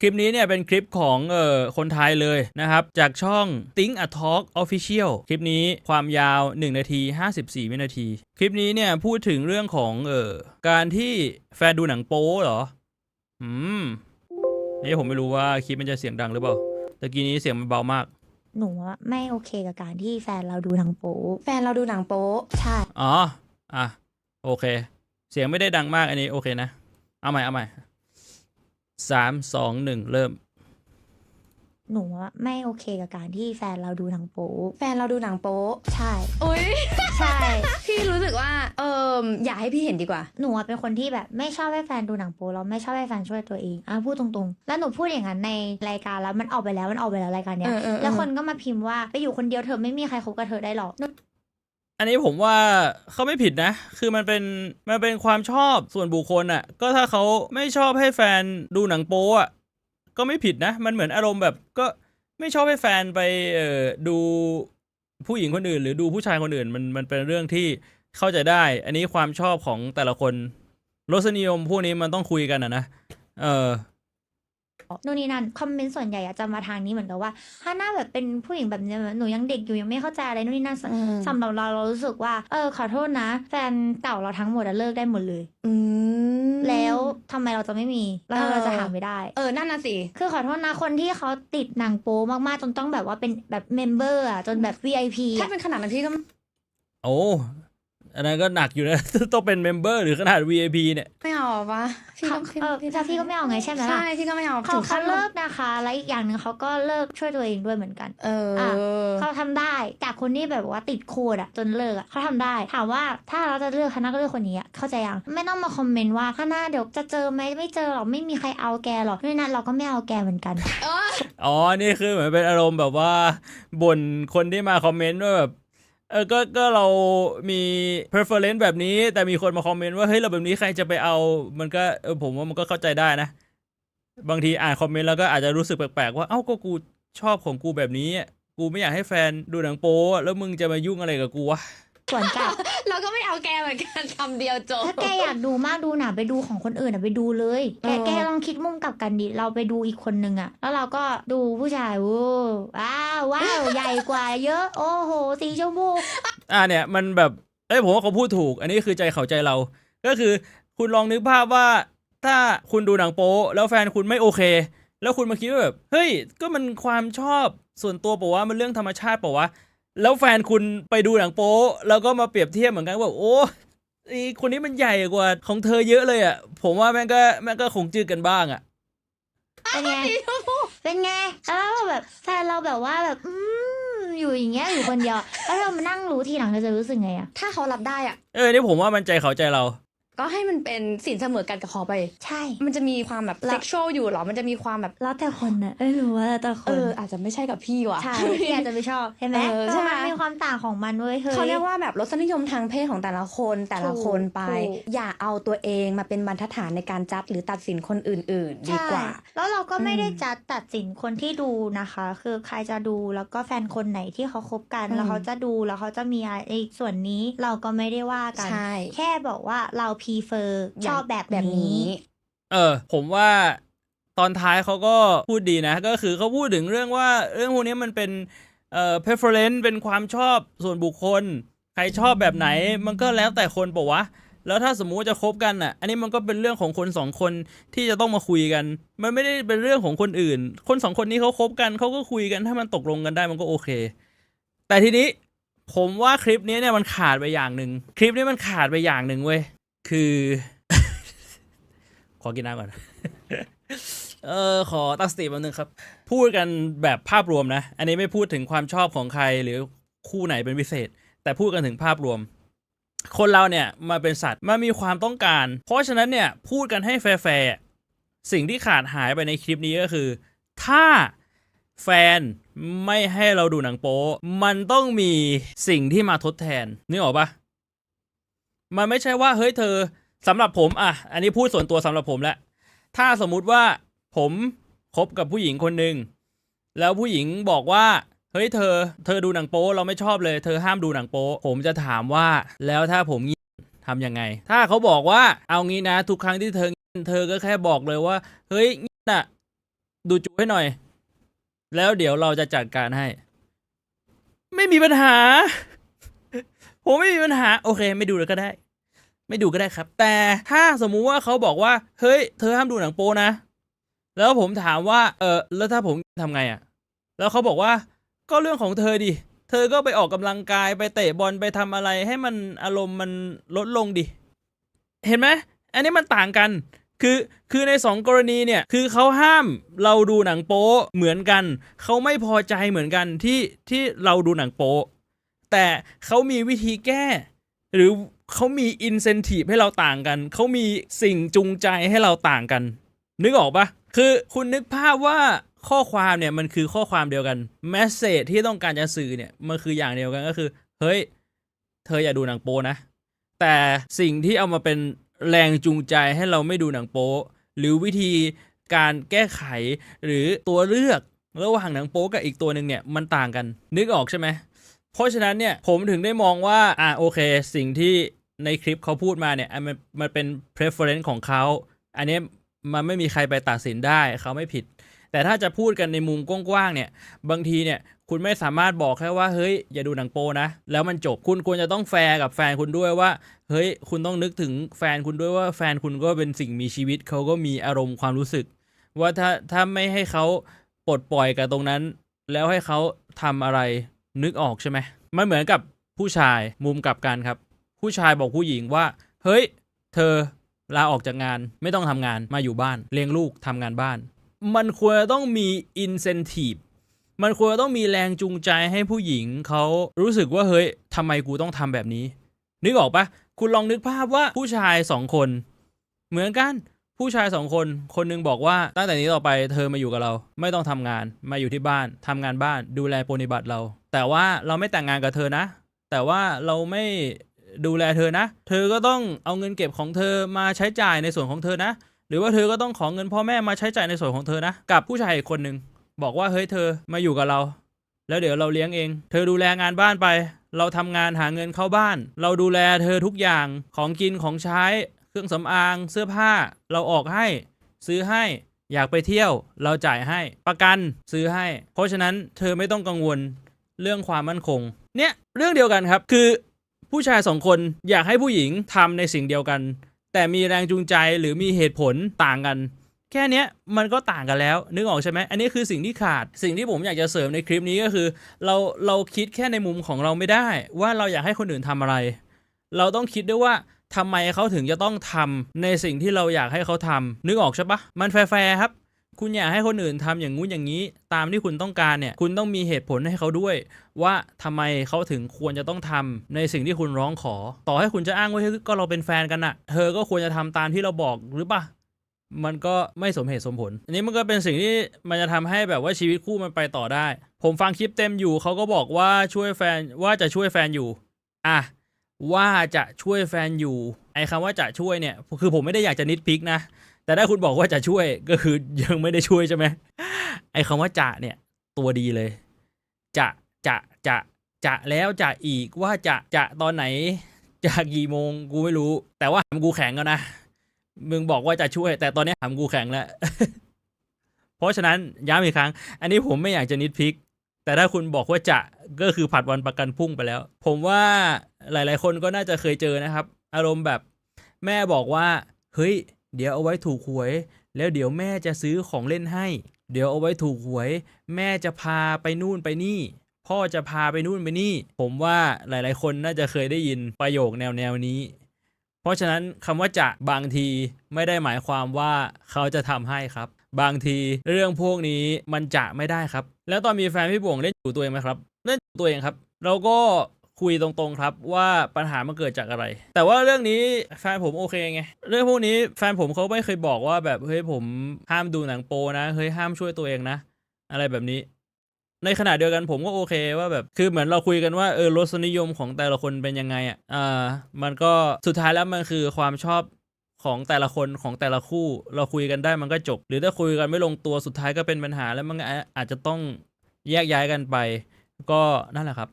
คลิปนี้เนี่ยเป็นคลิปของเอ่อคนไทยเลยนะครับ จากช่อง Think a Talk Official คลิปนี้ความยาว 1 นาที 54 วินาที คลิปนี้เนี่ยพูดถึงเรื่องของเอ่อการที่แฟนดูหนังโป๊เหรอ อืมนี่ผมไม่รู้ว่าคลิปมันจะเสียงดังหรือเปล่าตะกี้นี้เสียงมันเบามาก หนูอะไม่โอเคกับการที่แฟนเราดูหนังโป๊แฟนเราดูหนังโป๊ะใช่อ๋อ อะ โอเค เสียงไม่ได้ดังมากอันนี้โอเคนะ เอาใหม่เอาใหม่ สามสองหนึ่งเริ่ม หนูอะไม่โอเคกับการที่แฟนเราดูหนังโป๊แฟนเราดูหนังโป๊ะใช่อุ้ยใช่ พี่รู้สึกว่า เอออยากให้พี่เห็นดีกว่า หนูอะเป็นคนที่แบบไม่ชอบให้แฟนดูหนังโป๊แล้วไม่ชอบให้แฟนช่วยตัวเองอะพูดตรงๆ แล้วหนูพูดอย่างนั้นในรายการแล้วมันออกไปแล้วมันออกไปแล้วรายการเนี้ยเออเออเออ แล้วคนก็มาพิมพ์ว่าไปอยู่คนเดียวเธอไม่มีใครคบกับเธอได้หรอกหนู อันนี้ผมว่าเขาไม่ผิดนะ คือมันเป็นมันเป็นความชอบส่วนบุคคลอะ่ะ ก็ถ้าเขาไม่ชอบให้แฟนดูหนังโป๊อะ่ะก็ไม่ผิดนะ มันเหมือนอารมณ์แบบก็ไม่ชอบให้แฟนไปเอ่อดูผู้หญิงคนอื่น หรือดูผู้ชายคนอื่น มันมันเป็นเรื่องที่เข้าใจได้ อันนี้ความชอบของแต่ละคนรสนิยมพวกนี้มันต้องคุยกันอะนะ เออ นู่นนี่นั่นคอมเมนต์ส่วนใหญ่อะจะมาทางนี้เหมือนกับว่าถ้าหน้าแบบเป็นผู้หญิงแบบเนี้ยหนูยังเด็กอยู่ยังไม่เข้าใจอะไรนู่นนี่นั่นอืมสำหรับเราเรารู้สึกว่า เออขอโทษนะ แฟนเก่าเราทั้งหมดอะเลิกได้หมดเลย อืมแล้วทำไมเราจะไม่มีแล้วเออเราจะหาไม่ได้ เออนั่นน่ะสิ คือขอโทษนะคนที่เขาติดหนังโป๊มากๆจนต้องแบบว่าเป็นแบบเมมเบอร์อะจนแบบ VIP ถ้าอะเป็นขนาดนั้นพี่ก็โอ้ อันนั้นก็หนักอยู่นะ ต้องเป็นเมมเบอร์หรือขนาด VIP เนี่ยไม่เอาปะพี่เขาก็เออถ้าพี่ก็ไม่เอาไงใช่ไหมล่ะใช่พี่ก็ไม่เอาเขาถึงเขาขั้นเลิกนะคะ และอีกอย่างหนึ่งเขาก็เลิกช่วยตัวเองด้วยเหมือนกันเอออะเขาทำได้จากคนที่แบบว่าติดโคดอะจนเลิกอะเขาทำได้ ถามว่าถ้าเราจะเลือกคณะก็เลือกคนนี้อะเข้าใจยังไม่ต้องมาคอมเมนต์ว่าคณะเดี๋ยวจะเจอไหมไม่เจอหรอกไม่มีใครเอาแกหรอกด้วยนั้นเราก็ไม่เอาแกเหมือนกันเอออ๋อ นี่คือเหมือนเป็นอารมณ์แบบว่าบ่นคนที่มาคอมเมนต์ว่าแบบ เออก็ก็เรามี preference แบบนี้ แต่มีคนมาคอมเมนต์ว่าเฮ้ยเราแบบนี้ใครจะไปเอา มันก็เออผมว่ามันก็เข้าใจได้นะ บางทีอ่านคอมเมนต์แล้วก็อาจจะรู้สึกแปลกๆว่าเอ้าก็กูชอบของกูแบบนี้ กูไม่อยากให้แฟนดูหนังโป๊แล้วมึงจะมายุ่งอะไรกับกูวะ ส่วนกลับ เราก็ไม่เอาแกเหมือนกันคำเดียวจบถ้าแกอยากดูมากดูหนาไปดูของคนอื่นอะไปดูเลย แกเออแกลองคิดมุมกลับกันดิเราไปดูอีกคนนึงอะแล้วเราก็ดูผู้ชายโอ้ว้าวว้าวใหญ่กว่าเยอะ โอ้โหสีชมพูอ่าเนี่ยมันแบบเอ้ยผมว่าเขาพูดถูก อันนี้คือใจเขาใจเรา ก็คือคุณลองนึกภาพว่า ถ้าคุณดูหนังโป๊แล้วแฟนคุณไม่โอเค แล้วคุณมาคิดว่าแบบเฮ้ยก็มันความชอบส่วนตัวปะวะมันเรื่องธรรมชาติปะวะ แล้วแฟนคุณไปดูหนังโป๊แล้วก็มาเปรียบเทียบเหมือนกันว่าโอ้ไอคนนี้มันใหญ่กว่าของเธอเยอะเลยอะ ผมว่าแม่งก็แม่งก็คงจืดกันบ้างอะ เป็นไง เป็นไงแล้วแบบแฟนเราแบบว่าแบบ อืมอยู่อย่างเงี้ยอยู่คนเดียว แล้วเรามานั่งรู้ทีหลังเราจะรู้สึกไงอะถ้าเขารับได้อะ เออ นี่ผมว่ามันใจเขาใจเรา ก็ให้มันเป็นสินเสมอกันกับเขาไป ใช่ มันจะมีความแบบละเซ็กชวลอยู่เหรอ มันจะมีความแบบแล้วแต่คนนะเอ้ยรู้ว่าแล้วแต่คเอนออาจจะไม่ใช่กับพี่ว่ะใช่ที่อาจจะไม่ชอบใช่ไหมเออใช่ไหมนมีความต่างของมันเว้ยเฮ้ยเขาเรียกว่าแบบรสนิยมทางเพศของแต่ละคนแต่ละคนไปถูกอย่าเอาตัวเองมาเป็นบรรทัดฐานในการจัดหรือตัดสินคนอื่น ๆ ดีกว่าใช่แล้วเราก็ไม่ได้อืมจะตัดสินคนที่ดูนะคะ คือใครจะดูแล้วก็แฟนคนไหนที่เขาคบกันอืมแล้วเขาจะดูแล้วเขาจะมีอะไรอีกส่วนนี้เราก็ไม่ได้ว่ากันใช่แค่บอกว่าเราพีเฟอร์ชอบแบบแบบนี้ เออ ผมว่าตอนท้ายเขาก็พูดดีนะ ก็คือเขาพูดถึงเรื่องว่าเรื่องพวกนี้มันเป็นเอ่อ preference เป็นความชอบส่วนบุคคล ใครชอบแบบไหน มันก็แล้วแต่คนปะวะ แล้วถ้าสมมุติว่าจะคบกันอะ อันนี้มันก็เป็นเรื่องของคนสองคนที่จะต้องมาคุยกัน มันไม่ได้เป็นเรื่องของคนอื่น คนสองคนนี้เขาคบกันเขาก็คุยกันถ้ามันตกลงกันได้มันก็โอเค แต่ทีนี้ผมว่าคลิปนี้เนี่ยมันขาดไปอย่างหนึ่งคลิปนี้มันขาดไปอย่างหนึ่งเว้ย คือ ขอกินน้ำก่อนเออขอตั้งสติแป๊บนึงครับ พูดกันแบบภาพรวมนะ อันนี้ไม่พูดถึงความชอบของใครหรือคู่ไหนเป็นพิเศษ แต่พูดกันถึงภาพรวม คนเราเนี่ยมาเป็นสัตว์มามีความต้องการ เพราะฉะนั้นเนี่ยพูดกันให้แฟร์สิ่งที่ขาดหายไปในคลิปนี้ก็คือ ถ้าแฟนไม่ให้เราดูหนังโป๊มันต้องมีสิ่งที่มาทดแทนนึกออกปะ มันไม่ใช่ว่าเฮ้ยเธอสำหรับผมอะ อันนี้พูดส่วนตัวสำหรับผมแหละ ถ้าสมมุติว่าผมคบกับผู้หญิงคนหนึ่งแล้วผู้หญิงบอกว่า เฮ้ยเธอ เธอดูหนังโป๊เราไม่ชอบเลย เธอห้ามดูหนังโป๊ผมจะถามว่าแล้วถ้าผมงีทำยังไง ถ้าเขาบอกว่าเอางี้นะ ทุกครั้งที่เธองีเธอก็แค่บอกเลยว่า เฮ้ยงีน่ะ ดูจูให้หน่อย แล้วเดี๋ยวเราจะจัดการให้ ไม่มีปัญหา ผมไม่มีปัญหา โอเค ไม่ดูเลยก็ได้ ไม่ดูก็ได้ครับ แต่ถ้าสมมุติว่าเขาบอกว่า เฮ้ย เธอห้ามดูหนังโปนะ แล้วผมถามว่า เออแล้วถ้าผมทำไงอะ่ะ แล้วเขาบอกว่า ก็เรื่องของเธอดิ เธอก็ไปออกกำลังกาย ไปเตะบอล ไปทำอะไร ให้มันอารมณ์มันลดลงดิ เห็นไหม อันนี้มันต่างกัน คือ คือในสองกรณีเนี่ย คือเขาห้ามเราดูหนังโป๊เหมือนกัน เขาไม่พอใจเหมือนกันที่ ที่เราดูหนังโป๊ แต่เขามีวิธีแก้ หรือเขามีอินเซนティブให้เราต่างกัน เขามีสิ่งจูงใจให้เราต่างกัน นึกออกปะคือคุณนึกภาพว่าข้อความเนี่ยมันคือข้อความเดียวกันแมสเซจที่ต้องการจะสื่อเนี่ยมันคืออย่างเดียวกันก็คือ เฮ้ย เธออย่าดูหนังโป๊นะ แต่สิ่งที่เอามาเป็นแรงจูงใจให้เราไม่ดูหนังโป๊หรือวิธีการแก้ไขหรือตัวเลือกระหว่างหนังโป๊กับอีกตัวหนึ่งเนี่ยมันต่างกัน นึกออกใช่ไหม เพราะฉะนั้นเนี่ยผมถึงได้มองว่าอ่าโอเค สิ่งที่ในคลิปเขาพูดมาเนี่ยมันมันเป็น preference ของเขา อันนี้มันไม่มีใครไปตัดสินได้เขาไม่ผิด แต่ถ้าจะพูดกันในมุมกว้างๆเนี่ยบางทีเนี่ยคุณไม่สามารถบอกแค่ว่าเฮ้ยอย่าดูหนังโปนะ แล้วมันจบคุณควรจะต้องแฟร์กับแฟนคุณด้วยว่า เฮ้ยคุณต้องนึกถึงแฟนคุณด้วยว่าแฟนคุณก็เป็นสิ่งมีชีวิตเขาก็มีอารมณ์ความรู้สึก ว่าถ้าถ้าไม่ให้เขาปลดปล่อยกับตรงนั้น แล้วให้เขาทำอะไร นึกออกใช่ไหมมันเหมือนกับผู้ชายมุมกลับกันครับ ผู้ชายบอกผู้หญิงว่า เฮ้ย เธอลาออกจากงานไม่ต้องทำงานมาอยู่บ้านเลี้ยงลูกทำงานบ้าน มันควรจะต้องมี incentive มันควรจะต้องมีแรงจูงใจให้ผู้หญิงเขารู้สึกว่าเฮ้ยทำไมกูต้องทำแบบนี้ นึกออกปะคุณลองนึกภาพว่าผู้ชายสองคน เหมือนกันผู้ชายสองคน คนหนึงบอกว่าตั้งแต่นี้ต่อไปเธอมาอยู่กับเรา ไม่ต้องทำงานมาอยู่ที่บ้านทำงานบ้านดูแลปฏิบัติเรา แต่ว่าเราไม่แต่งงานกับเธอนะ แต่ว่าเราไม่ดูแลเธอนะ เธอก็ต้องเอาเงินเก็บของเธอมาใช้จ่ายในส่วนของเธอนะ หรือว่าเธอก็ต้องขอเงินพ่อแม่มาใช้จ่ายในส่วนของเธอนะ กับผู้ชายอีกคนหนึ่งบอกว่าเฮ้ยเธอมาอยู่กับเรา แล้วเดี๋ยวเราเลี้ยงเอง เธอดูแลงานบ้านไป เราทำงานหาเงินเข้าบ้าน เราดูแลเธอทุกอย่างของกินของใช้ เครื่องสำอาง เสื้อผ้า เราออกให้ ซื้อให้อยากไปเที่ยวเราจ่ายให้ประกันซื้อให้ เพราะฉะนั้นเธอไม่ต้องกังวล เรื่องความมั่นคง เนี่ยเรื่องเดียวกันครับ คือผู้ชายสองคนอยากให้ผู้หญิงทำในสิ่งเดียวกัน แต่มีแรงจูงใจหรือมีเหตุผลต่างกัน แค่นี้มันก็ต่างกันแล้ว นึกออกใช่ไหมอันนี้คือสิ่งที่ขาดสิ่งที่ผมอยากจะเสริมในคลิปนี้ก็คือ เราเราคิดแค่ในมุมของเราไม่ได้ ว่าเราอยากให้คนอื่นทำอะไร เราต้องคิดด้วยว่าทำไมเขาถึงจะต้องทำในสิ่งที่เราอยากให้เขาทำนึกออกใช่ปะมันแฟร์ครับ คุณอยากให้คนอื่นทำอย่างงู้นอย่างนี้ ตามที่คุณต้องการเนี่ย คุณต้องมีเหตุผลให้เขาด้วย ว่าทำไมเขาถึงควรจะต้องทำในสิ่งที่คุณร้องขอ ต่อให้คุณจะอ้างว่าก็เราเป็นแฟนกันน่ะเธอก็ควรจะทำตามที่เราบอกหรือปะมันก็ไม่สมเหตุสมผล อันนี้มันก็เป็นสิ่งที่มันจะทำให้แบบว่าชีวิตคู่มันไปต่อได้ ผมฟังคลิปเต็มอยู่เขาก็บอกว่าช่วยแฟนว่าจะช่วยแฟนอยู่ อะว่าจะช่วยแฟนอยู่ ไอ้คำว่าจะช่วยเนี่ย คือผมไม่ได้อยากจะนิดพิกนะ แต่ถ้าคุณบอกว่าจะช่วยก็คือยังไม่ได้ช่วยใช่ไหมไอ้คำว่าจะเนี่ยตัวดีเลย จะจะจะจะแล้วจะอีกว่าจะจะตอนไหน จะกี่โมงกูไม่รู้ แต่ว่าหามกูแข็งแล้วนะมึงบอกว่าจะช่วย แต่ตอนนี้หามกูแข็งแล้ว เพราะฉะนั้นย้ำอีกครั้ง อันนี้ผมไม่อยากจะนิดพิก แต่ถ้าคุณบอกว่าจะก็คือผัดวันประกันพุ่งไปแล้ว ผมว่าหลาย ๆ คนก็น่าจะเคยเจอนะครับ อารมณ์แบบ แม่บอกว่า เฮ้ย เดี๋ยวเอาไว้ถูกหวย แล้วเดี๋ยวแม่จะซื้อของเล่นให้ เดี๋ยวเอาไว้ถูกหวย แม่จะพาไปนู่นไปนี่ พ่อจะพาไปนู่นไปนี่ ผมว่าหลายๆ คนน่าจะเคยได้ยินประโยคแนวแนวนี้ เพราะฉะนั้นคำว่าจะบางทีไม่ได้หมายความว่าเขาจะทำให้ครับ บางทีเรื่องพวกนี้มันจะไม่ได้ครับ แล้วตอนมีแฟนพี่บ่วงเล่นอยู่ตัวเองไหมครับ เล่นอยู่ตัวเองครับ เราก็ คุยตรงๆครับว่าปัญหามันเกิดจากอะไร แต่ว่าเรื่องนี้แฟนผมโอเคไง เรื่องพวกนี้แฟนผมเขาไม่เคยบอกว่าแบบเฮ้ยผมห้ามดูหนังโปนะเฮ้ยห้ามช่วยตัวเองนะ อะไรแบบนี้ ในขณะเดียวกันผมก็โอเคว่าแบบคือเหมือนเราคุยกันว่าเออรสนิยมของแต่ละคนเป็นยังไงอะอ่ามันก็สุดท้ายแล้วมันคือความชอบของแต่ละคนของแต่ละคู่เราคุยกันได้มันก็จบ หรือถ้าคุยกันไม่ลงตัวสุดท้ายก็เป็นปัญหาแล้วมันอาอาจจะต้องแยกย้ายกันไป ก็นั่นแหละครับ